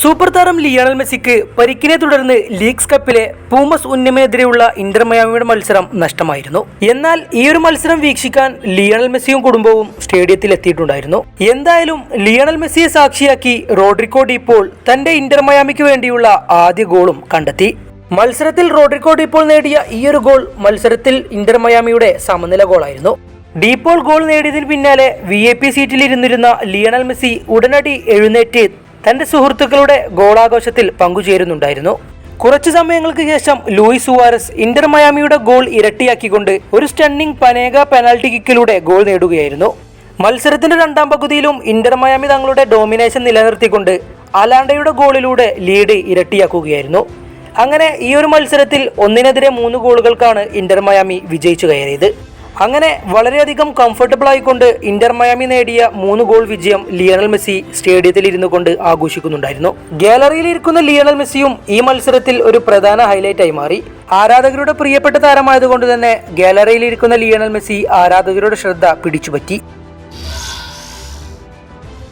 Super താരം Lionel മെസ്സിക്ക് പരിക്കിനെ തുടർന്ന് ലീഗ്സ് കപ്പിലെ പൂമസ് ഉന്നമിനെതിരെയുള്ള ഇന്റർ മയാമിയുടെ മത്സരം നഷ്ടമായിരുന്നു. എന്നാൽ ഈ ഒരു മത്സരം വീക്ഷിക്കാൻ ലിയണൽ മെസ്സിയും കുടുംബവും സ്റ്റേഡിയത്തിൽ എത്തിയിട്ടുണ്ടായിരുന്നു. എന്തായാലും ലിയണൽ മെസ്സിയെ സാക്ഷിയാക്കി റോഡ്രിക്കോ ഡിപ്പോൾ തന്റെ ഇന്റർ മയാമിക്ക് വേണ്ടിയുള്ള ആദ്യ ഗോളും കണ്ടെത്തി. മത്സരത്തിൽ റോഡ്രിക്കോ ഡിപ്പോൾ നേടിയ ഈ ഒരു ഗോൾ മത്സരത്തിൽ ഇന്റർ മയാമിയുടെ സമനില ഗോളായിരുന്നു. ഡീപ്പോൾ ഗോൾ നേടിയതിന് പിന്നാലെ വി എ പി സീറ്റിൽ ഇരുന്നിരുന്ന ലിയണൽ മെസ്സി ഉടനടി എഴുന്നേറ്റ് തന്റെ സുഹൃത്തുക്കളുടെ ഗോളാഘോഷത്തിൽ പങ്കുചേരുന്നുണ്ടായിരുന്നു. കുറച്ചു സമയങ്ങൾക്ക് ശേഷം ലൂയിസ് സുവാരസ് ഇന്റർ മയാമിയുടെ ഗോൾ ഇരട്ടിയാക്കിക്കൊണ്ട് ഒരു സ്റ്റണ്ണിംഗ് പനേക പെനാൽറ്റി കിക്കിലൂടെ ഗോൾ നേടുകയായിരുന്നു. മത്സരത്തിന്റെ രണ്ടാം പകുതിയിലും ഇന്റർ മയാമി തങ്ങളുടെ ഡോമിനേഷൻ നിലനിർത്തിക്കൊണ്ട് അലാണ്ടയുടെ ഗോളിലൂടെ ലീഡ് ഇരട്ടിയാക്കുകയായിരുന്നു. അങ്ങനെ ഈ ഒരു മത്സരത്തിൽ ഒന്നിനെതിരെ മൂന്ന് ഗോളുകൾക്കാണ് ഇന്റർ മയാമി വിജയിച്ചു കയറിയത്. അങ്ങനെ വളരെയധികം കംഫർട്ടബിൾ ആയിക്കൊണ്ട് ഇന്റർ മയാമി നേടിയ മൂന്ന് ഗോൾ വിജയം ലിയണൽ മെസ്സി സ്റ്റേഡിയത്തിൽ ഇരുന്നു കൊണ്ട് ആഘോഷിക്കുന്നുണ്ടായിരുന്നു. ഗാലറിയിൽ ഇരിക്കുന്ന ലിയണൽ മെസ്സിയും ഈ മത്സരത്തിൽ ഒരു പ്രധാന ഹൈലൈറ്റായി മാറി. ആരാധകരുടെ പ്രിയപ്പെട്ട താരമായതുകൊണ്ട് തന്നെ ഗാലറിയിൽ ഇരിക്കുന്ന ലിയണൽ മെസ്സി ആരാധകരുടെ ശ്രദ്ധ പിടിച്ചുപറ്റി.